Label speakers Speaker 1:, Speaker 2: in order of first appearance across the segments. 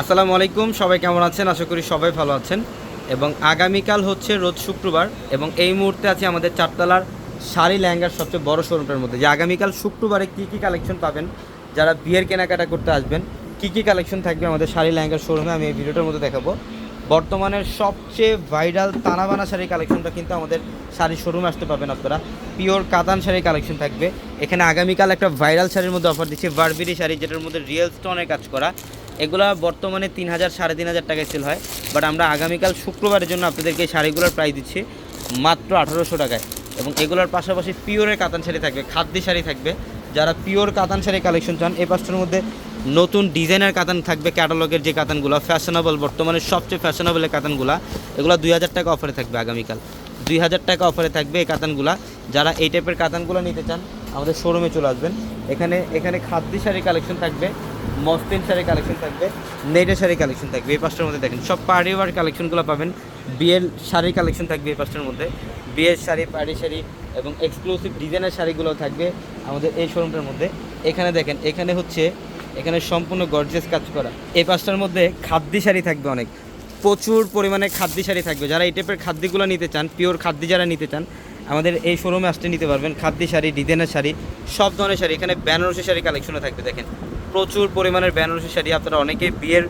Speaker 1: আসসালামু আলাইকুম, সবাই কেমন আছেন? আশা করি সবাই ভালো আছেন। এবং আগামীকাল হচ্ছে রোজ শুক্রবার এবং এই মুহূর্তে আছে আমাদের চারতলার শাড়ি লেহেঙ্গার সবচেয়ে বড় শোরুমটার মধ্যে। যে আগামীকাল শুক্রবারে কী কী কালেকশন পাবেন, যারা বিয়ের কেনাকাটা করতে আসবেন, কী কী কালেকশন থাকবে আমাদের শাড়ি লেহেঙ্গার শোরুমে আমি এই ভিডিওটার মধ্যে দেখাবো। বর্তমানের সবচেয়ে ভাইরাল তানাবানা শাড়ির কালেকশনটা কিন্তু আমাদের শাড়ির শোরুমে আসতে পাবেন আপনারা। পিওর কাতান শাড়ির কালেকশন থাকবে। এখানে আগামীকাল একটা ভাইরাল শাড়ির মধ্যে অফার দিচ্ছে বারবিরি শাড়ি, যেটার মধ্যে রিয়েল স্টোনের কাজ করা। এগুলা বর্তমানে তিন হাজার সাড়ে তিন হাজার টাকায় সেল হয়। বাট আমরা আগামীকাল শুক্রবারের জন্য আপনাদেরকে এই শাড়িগুলোর প্রাইস দিচ্ছি মাত্র আঠারোশো টাকায়। এবং এগুলোর পাশাপাশি পিওরের কাতান শাড়ি থাকবে, খাদ্যি শাড়ি থাকবে। যারা পিওর কাতান শাড়ি কালেকশন চান, এই পাঁচটার মধ্যে নতুন ডিজাইনের কাতান থাকবে ক্যাটালগের যে কাতানগুলো ফ্যাশনেবল বর্তমানে সবচেয়ে ফ্যাশনেবল কাতানগুলো, এগুলো দুই হাজার টাকা অফারে থাকবে আগামীকাল। দুই হাজার টাকা অফারে থাকবে এই কাতানগুলো। যারা এই টাইপের কাতানগুলো নিতে চান, আমাদের শোরুমে চলে আসবেন। এখানে এখানে খাদ্যি শাড়ি কালেকশন থাকবে। মসলিন শাড়ি কালেকশন থাকবে নেটের শাড়ি কালেকশন থাকবে, এই পাঁচটার মধ্যে দেখেন, সব পার্টি ওয়ার কালেকশনগুলো পাবেন। বিয়ের শাড়ি কালেকশন থাকবে এই পাঁচটার মধ্যে। বিয়ের শাড়ি পার্টি শাড়ি এবং এক্সক্লুসিভ ডিজাইনের শাড়িগুলো থাকবে আমাদের এই শোরুমটার মধ্যে। এখানে দেখেন, এখানে হচ্ছে, এখানে সম্পূর্ণ গর্জেস কাজ করা। এই পাঁচটার মধ্যে খাদ্যি শাড়ি থাকবে অনেক। প্রচুর পরিমাণে খাদ্যি শাড়ি থাকবে। যারা এই টাইপের খাদ্যগুলো নিতে চান পিওর খাদ্যি যারা নিতে চান, আমাদের এই শোরুমে আসতে নিতে পারবেন। খাদ্যি শাড়ি, ডিজাইনের শাড়ি, সব ধরনের শাড়ি। এখানে বেনারসি শাড়ি কালেকশনও থাকবে, দেখেন। প্রচুর পরিমাণের বেনারসি শাড়ি। আপনারা অনেকেই বিয়ের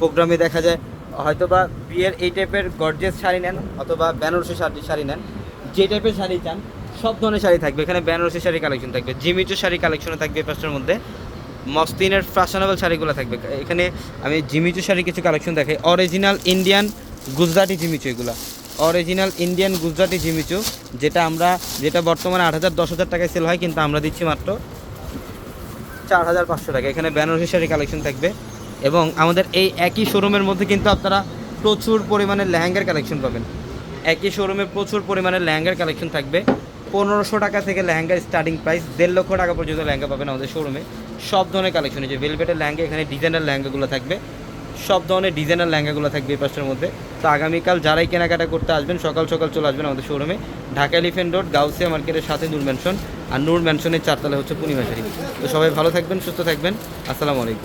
Speaker 1: প্রোগ্রামে দেখা যায়, হয়তোবা বিয়ের এই টাইপের গর্জেস শাড়ি নেন অথবা বেনারসি শাড়ি শাড়ি নেন, যে টাইপের শাড়ি চান, সব ধরনের শাড়ি থাকবে। এখানে বেনারসি শাড়ি কালেকশন থাকবে। জিমিচু শাড়ি কালেকশনে থাকবে পাঁচটার মধ্যে। মস্তিনের ফ্যাশনেবল শাড়িগুলো থাকবে। এখানে আমি জিমিচু শাড়ি কিছু কালেকশন দেখাই। Original Indian Gujarati Jimmy Choo এগুলো। Original Indian Gujarati Jimmy Choo, যেটা আমরা, যেটা বর্তমানে আট হাজার, দশ হাজার টাকায় সেল হয়, কিন্তু আমরা দিচ্ছি মাত্র চার হাজার পাঁচশো টাকা। এখানে বেনারসি শাড়ি কালেকশন থাকবে। এবং আমাদের এই একই শোরুমের মধ্যে কিন্তু আপনারা প্রচুর পরিমাণে লেহেঙ্গার কালেকশন পাবেন। একই শোরুমে প্রচুর পরিমাণে লেহেঙ্গার কালেকশন থাকবে। পনেরোশো টাকা থেকে লেহেঙ্গার স্টার্টিং প্রাইস দেড় লক্ষ টাকা পর্যন্ত লেহেঙ্গা পাবেন আমাদের শোরুমে সব ধরনের কালেকশন যে ভেলভেটের লেহেঙ্গা, এখানে ডিজাইনার লেহেঙ্গাগুলো থাকবে। সব ধরনের ডিজাইনার লেহেঙ্গাগুলো থাকবে এই পাঁচটার মধ্যে। তো আগামীকাল যারাই কেনাকাটা করতে আসবেন, সকাল সকাল চলে আসবেন আমাদের শোরুমে ঢাকা এলিফেন্ট রোড গাউসিয়া মার্কেটের সাথে নূর ম্যানশন আর নূর ম্যানশনের চারতলা হচ্ছে পূর্ণিমাশারি তো সবাই ভালো থাকবেন, সুস্থ থাকবেন। আসসালামু আলাইকুম।